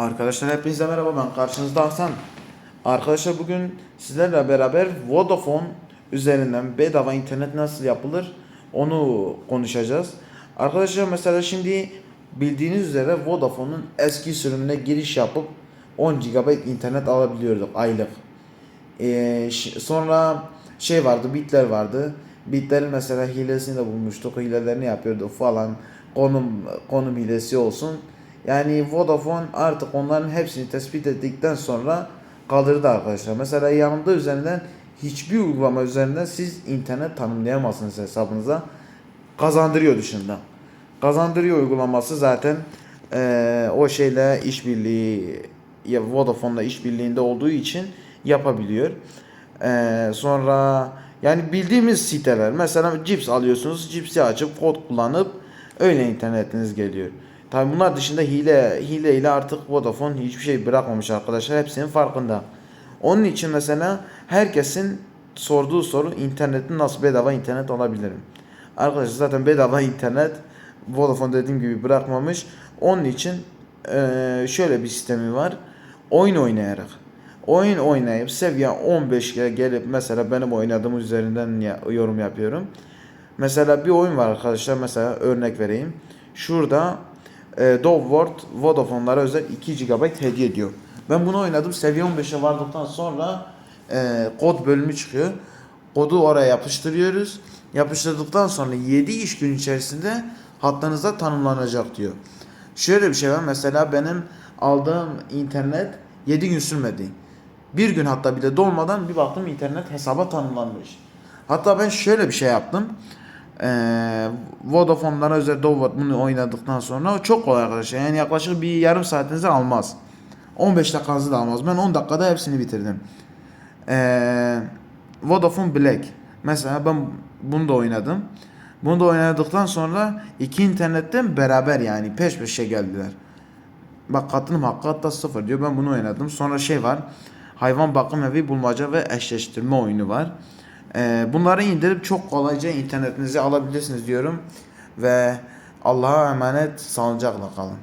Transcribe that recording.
Arkadaşlar hepinize merhaba ben karşınızda Hasan. Arkadaşlar bugün sizlerle beraber Vodafone üzerinden bedava internet nasıl yapılır onu konuşacağız. Arkadaşlar mesela şimdi bildiğiniz üzere Vodafone'un eski sürümüne giriş yapıp 10 GB internet alabiliyorduk aylık. Ee, sonra şey vardı bitler vardı. Bitlerin mesela hilesini de bulmuştuk. Hilelerini yapıyorduk falan. Konum konum hilesi olsun. Yani Vodafone artık onların hepsini tespit ettikten sonra kaldırdı arkadaşlar. Mesela yanımda üzerinden hiçbir uygulama üzerinden siz internet tanımlayamazsınız hesabınıza. Kazandırıyor dışında. Kazandırıyor uygulaması zaten eee, o şeyle işbirliği ya Vodafone'la işbirliğinde olduğu için yapabiliyor. Eee, sonra yani bildiğimiz siteler mesela Cips alıyorsunuz. Cips'i açıp kod kullanıp öyle internetiniz geliyor. Tabi bunlar dışında hile hile ile artık Vodafone hiçbir şey bırakmamış arkadaşlar. Hepsinin farkında. Onun için mesela herkesin sorduğu soru internetin nasıl bedava internet alabilirim? Arkadaşlar zaten bedava internet Vodafone dediğim gibi bırakmamış. Onun için eee, şöyle bir sistemi var. Oyun oynayarak. Oyun oynayıp seviye 15'e gelip mesela benim oynadığım üzerinden yorum yapıyorum. Mesela bir oyun var arkadaşlar mesela örnek vereyim. Şurada e, Dove World Vodafone'lara özel 2 GB hediye ediyor. Ben bunu oynadım seviye 15'e vardıktan sonra e, kod bölümü çıkıyor. Kodu oraya yapıştırıyoruz. Yapıştırdıktan sonra 7 iş gün içerisinde hatlarınızda tanımlanacak diyor. Şöyle bir şey var mesela benim aldığım internet 7 gün sürmedi. Bir gün hatta bile dolmadan bir baktım internet hesaba tanımlanmış. Hatta ben şöyle bir şey yaptım. Ee, Vodafone'lara özel Dove bunu oynadıktan sonra çok kolay arkadaşlar. Yani yaklaşık bir yarım saatinizi almaz. 15 dakikanızı da almaz. Ben 10 dakikada hepsini bitirdim. Ee, Vodafone Black. Mesela ben bunu da oynadım. Bunu da oynadıktan sonra iki internetten beraber yani peş peşe geldiler. Bak katılım hakkı hatta sıfır diyor. Ben bunu oynadım. Sonra şey var. Hayvan bakım evi bulmaca ve eşleştirme oyunu var. Ee, bunları indirip çok kolayca internetinize alabilirsiniz diyorum. Ve Allah'a emanet sağlıcakla kalın.